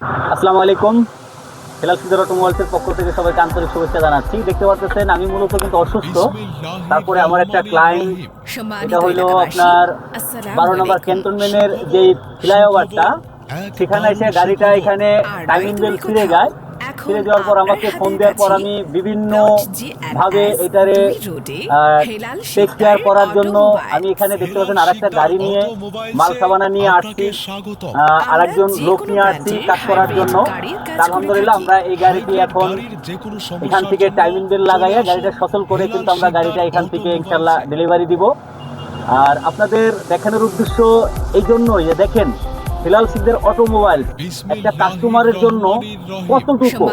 আসসালামু আলাইকুম। হেলাল সিদার অটোমোবাইলসের পক্ষ থেকে সবাইকে আন্তরিক শুভেচ্ছা জানাচ্ছি। দেখতে পাচ্ছেন আমি মূলত কিন্তু অসুস্থ। তারপরে আমার একটা ক্লায়েন্ট এটা হলো আপনার বারো নম্বর ক্যান্টনমেন্টের যে ফ্লাইওভারটা সেখানে এসে গাড়িটা এখানে টাইমিং বেল ফিরে যায়। ফিরে যাওয়ার পর আমাকে ফোন দেওয়ার পর আমি বিভিন্ন ভাবে এটারে টেক কেয়ার করার জন্য আমি এখানে দেখতে পাচ্ছেন আরেকটা গাড়ি নিয়ে মাল সাবানা নিয়ে আসছি। আহ, আরেকজন লোক নিয়ে আসছি কাজ করার জন্য। আলহামদুলিল্লাহ আমরা এই গাড়িটি এখন এখান থেকে টাইমিং বেল লাগাইয়া গাড়িটা সচল করে কিন্তু আমরা গাড়িটা এখান থেকে ইনশাল্লাহ ডেলিভারি দিব। আর আপনাদের দেখানোর উদ্দেশ্য এই জন্যই যে দেখেন হিলাল সিদ্ধের অটোমোবাইল একটা কাস্টমারের জন্য কতটুকু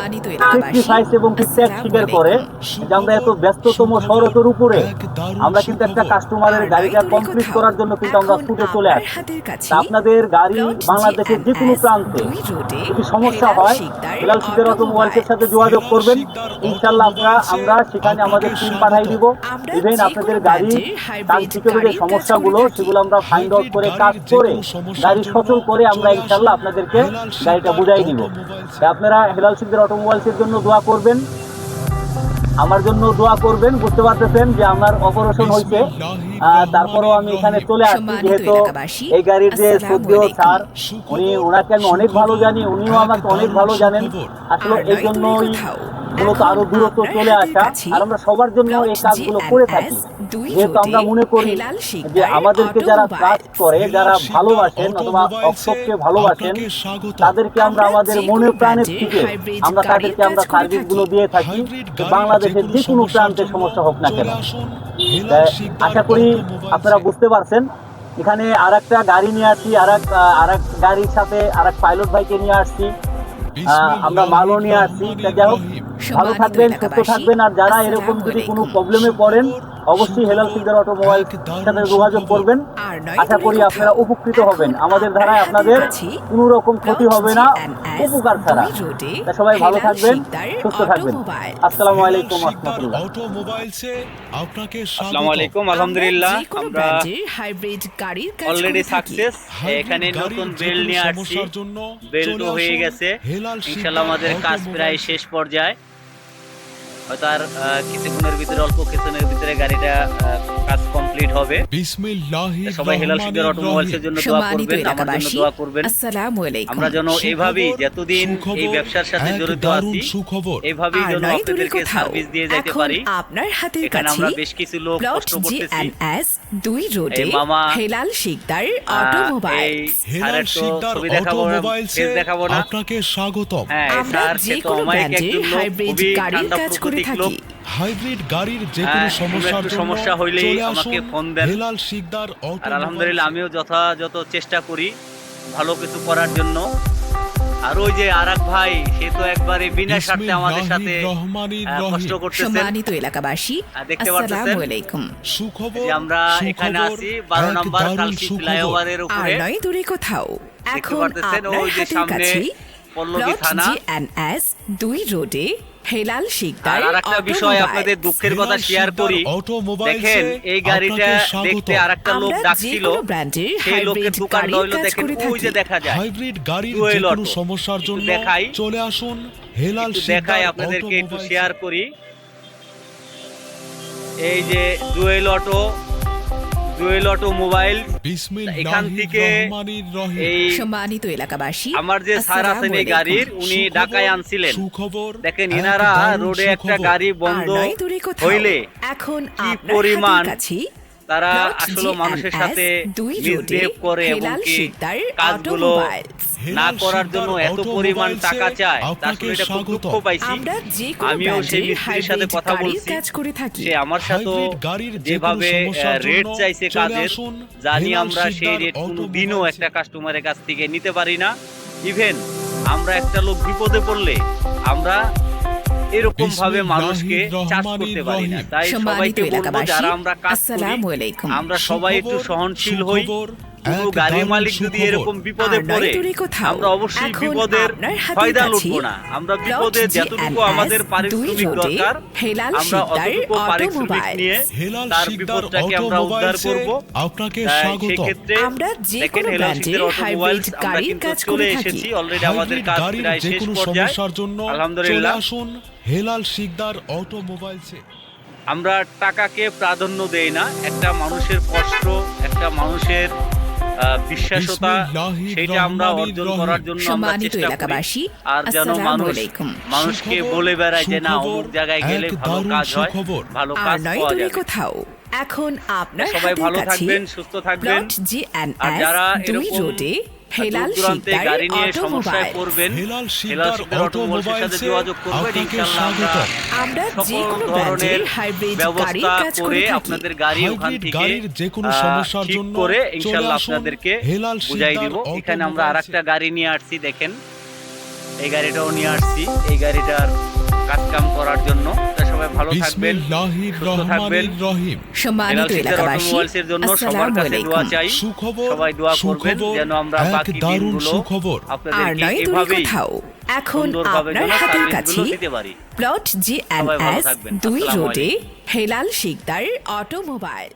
স্যাক্রিফাইস এবং ত্যাগ স্বীকার করে যে আমরা এত ব্যস্ততম শরতের উপরে আমরা কিন্তু একটা কাস্টমারের গাড়িটা কমপ্লিট করার জন্য কিন্তু আমরা ফুটে চলে আসি আপনাদের গাড়ি বাংলাদেশের যে কোনো প্রান্তে। যদি সমস্যা হয় হিলাল সিদ্ধের অটোমোবাইলসের সাথে যোগাযোগ করবেন। ইনশাল্লাহ আমরা আমরা সেখানে আমাদের টিম পাঠাই দিব। ইভেন আপনাদের গাড়ি তান্ত্রিক যে সমস্যাগুলো সেগুলো আমরা ফাইন্ড আউট করে কাজ করে গাড়ি সচল করে আমরা ইনশাল্লাহ আপনাদেরকে গাড়িটা বুঝাই দিব। আপনারা হেলাল সিদ্ধের অটোমোবাইলসের জন্য দোয়া করবেন। আমার জন্য দোয়া করবেন বুঝতে পারতেছেন যে আমার অপারেশন হয়েছে। তারপরেও আমি এখানে চলে আসছি যেহেতু এই গাড়ির যে সদ্য। স্যার উনি ওনাকে আমি অনেক ভালো জানি উনিও আমাকে অনেক ভালো জানেন। আসলে এই জন্যই মূলত আরও দূরত্ব চলে আসা আর আমরা সবার জন্য এই কাজগুলো করে থাকি। যেহেতু আমরা মনে করি যে আমাদেরকে যারা কাজ করে যারা ভালোবাসেন অথবা অক্ষরকে ভালোবাসেন তাদেরকে আমরা আমাদের মনের প্রাণের থেকে আমরা তাদেরকে আমরা সার্ভিসগুলো দিয়ে থাকি বাংলাদেশের যে কোনো প্রান্তের সমস্যা হোক না কেন। আশা করি আপনারা বুঝতে পারছেন। এখানে আর একটা গাড়ি নিয়ে আসছি আর এক আর এক গাড়ির সাথে আর এক পাইলট ভাইকে নিয়ে আসছি। আমরা মালও নিয়ে আসছি। যাই হোক ভালো থাকবেন সুস্থ থাকবেন আর যারা এরকম যদি কোনো প্রবলেমে পড়েন অবশ্যই হেলাল সিগদার অটোমোবাইল সাথে যোগাযোগ করবেন। আশা করি আপনারা উপকৃত হবেন। আমাদের দ্বারায় আপনাদের কোনো রকম ক্ষতি হবে না। উপকার ছাড়া। তা সবাই ভালো থাকবেন সুস্থ থাকবেন। আসসালামু আলাইকুম আপনাকে আসসালামু আলাইকুম আলহামদুলিল্লাহ। আমরা হাইব্রিড গাড়ির কাজ অলরেডি সাকসেস এখানে নতুন বেল নিয়ে আসছি। বেল্টও হয়ে গেছে। ইনশাল্লাহ আমাদের কাজ প্রায় শেষ পর্যায়ে। হয়তো আর কিছুক্ষণের ভিতরে অল্প কিছুক্ষণের ভিতরে গাড়িটা কাজ কমপ্লিট হবে। সবাই হেলাল সিদ্ধার অটোমোবাইলসের জন্য দোয়া করবেন আমার জন্য দোয়া করবেন। আসসালামু আলাইকুম। আমরা যেন এইভাবেই যতদিন এই ব্যবসার সাথে জড়িত আছি এইভাবেই যেন আপনাদেরকে সার্ভিস দিয়ে যাইতে এখন পারি। আপনার হাতের এখানে কাছে আমরা বেশ কিছু লোক কষ্ট করতেছি। দুই রোডে মামা, হেলাল শিকদার আহ, অটোমোবাইল হেলাল শিকদার অটোমোবাইলসে দেখাবো না। আপনাকে স্বাগতম। হ্যাঁ আমরা স্যার যে সে তো কোনো ব্র্যান্ডের একজন লোক হাইব্রিড খুবই গাড়ির ঠান্ডা কাজ করে লোক থাকি। হাইব্রিড গাড়ির যে কোনো হ্যাঁ, সমস্যার জন্য সমস্যা হইলেই আমাকে ফোন দেন। হেলাল শিকদার আর আলহামদুলিল্লাহ আমিও যথাযথ চেষ্টা করি ভালো কিছু করার জন্য আর ওই যে আরাক ভাই সে তো একবারে বিনা স্বার্থে আমাদের সাথে কষ্ট করতেছেন সম্মানিত এলাকাবাসী দেখতে? আসসালামু আলাইকুম সুখবর যে আমরা এখানে আছি বারো এক নম্বর কালকি। ফ্লাইওভারের আর নয় দূরে কোথাও এখন আপনার হাতের সামনে কাছে পল্লবী থানা। দুই রোডে হেলাল শিকদার আর আরেকটা বিষয় আপনাদের দুঃখের কথা শেয়ার করি। দেখেন এই গাড়িটা। দেখতে আরেকটা লোক ডাকছিল। সেই লোকের হইল কাজ দেখেন ওই যে দেখা যায়। হাইব্রিড গাড়ির ডুয়েল যে কোনো সমস্যার জন্য দেখাই। চলে আসুন হেলাল একটু শিকদার দেখাই আপনাদেরকে একটু শেয়ার করি। এই যে Jewel auto Jewel automobile এখান থেকে এই সম্মানিত এলাকাবাসী আমার যে স্যার আছেন এই গাড়ির উনি ঢাকায় আনছিলেন। সুখবর দেখেন ইনারা রোডে একটা গাড়ি বন্ধ হইলে এখন কি পরিমাণ তারা আসলে মানুষের সাথে মিসবিহেভ করে এবং কি কাজগুলো না করার জন্য এত পরিমাণ টাকা চায় তা আপনাকে আসলে এটা খুব দুঃখ পাইছি। আমিও সেই মিস্ত্রির সাথে কথা বলছি। কাজ করে থাকি। সে আমার সাথে গাড়ির যেভাবে রেট চাইছে কাজের জানি আমরা সেই রেট কোনো দিনও একটা কাস্টমারের কাছ থেকে নিতে পারি না। ইভেন আমরা একটা লোক বিপদে পড়লে আমরা এরকম ভাবে মানুষকে চাষ করতে পারি না। তাই সবাইকে বলব যারা আমরা কাজ করি। আমরা সবাই একটু সহনশীল হই। কোনো গাড়ির মালিক যদি এরকম বিপদে পড়ে আমরা অবশ্যই বিপদের ফায়দা লুটবো না। আমরা বিপদে যতটুকু আমাদের পারিশ্রমিক দরকার আমরা অতটুকু পারিশ্রমিক নিয়ে তার বিপদটাকে আমরা উদ্ধার করব। আপনাকে স্বাগত সেক্ষেত্রে আমরা যে কোনো ব্র্যান্ডের আমরা গাড়ির কাজ করে থাকি। অলরেডি আমাদের কাজ প্রায় শেষ পর্যায়ে। সমস্যার জন্য আলহামদুলিল্লাহ। আসুন হেলাল শিকদার অটোমোবাইলসে। আমরা টাকাকে প্রাধান্য দেই না। একটা মানুষের কষ্ট একটা মানুষের বিশ্বাসতা সেটা আমরা অর্জন করার জন্য আমরা চেষ্টা করি। আর যেন মানুষ মানুষকে বলে বেড়ায় যে না অমুক জায়গায় গেলে ভালো কাজ হয় ভালো কাজ পাওয়া যায় কোথাও এখন আপনার সবাই ভালো থাকবেন সুস্থ থাকবেন। আর যারা এরকম হেলাল শিকদার গাড়ি নিয়ে সমস্যায় অটোমোবাইল পড়বেন। হেলাল শিকদার অটোমোবাইলের সাথে যোগাযোগ করবেন ইনশাআল্লাহ আমরা স্বাগত আমরা যে কোনো ধরনের ব্র্যান্ডের হাইব্রিড ব্যবস্থা কাজ করে আপনাদের গাড়ি ওখান থেকে গাড়ির যে কোনো সমস্যার জন্য করে ইনশাআল্লাহ আপনাদেরকে হেলাল বুঝাই দিব। এখানে আমরা আরেকটা গাড়ি নিয়ে আসছি দেখেন। এই গাড়িটাও নিয়ে আসছি। এই গাড়িটার কাজ কাম করার জন্য। সবাই ভালো থাকবেন সুস্থ থাকবেন। সম্মানিত হেলাল শিকদার এলাকাবাসী জন্য সবার কাছে দোয়া চাই। সবাই দোয়া করবেন যেন আমরা বাকি দিনগুলো আর নয় দূরে কোথাও। এখন আপনার হাতের কাছে প্লট জি সবাই ভালো এস দুই রোডে হেলাল শিকদার অটোমোবাইল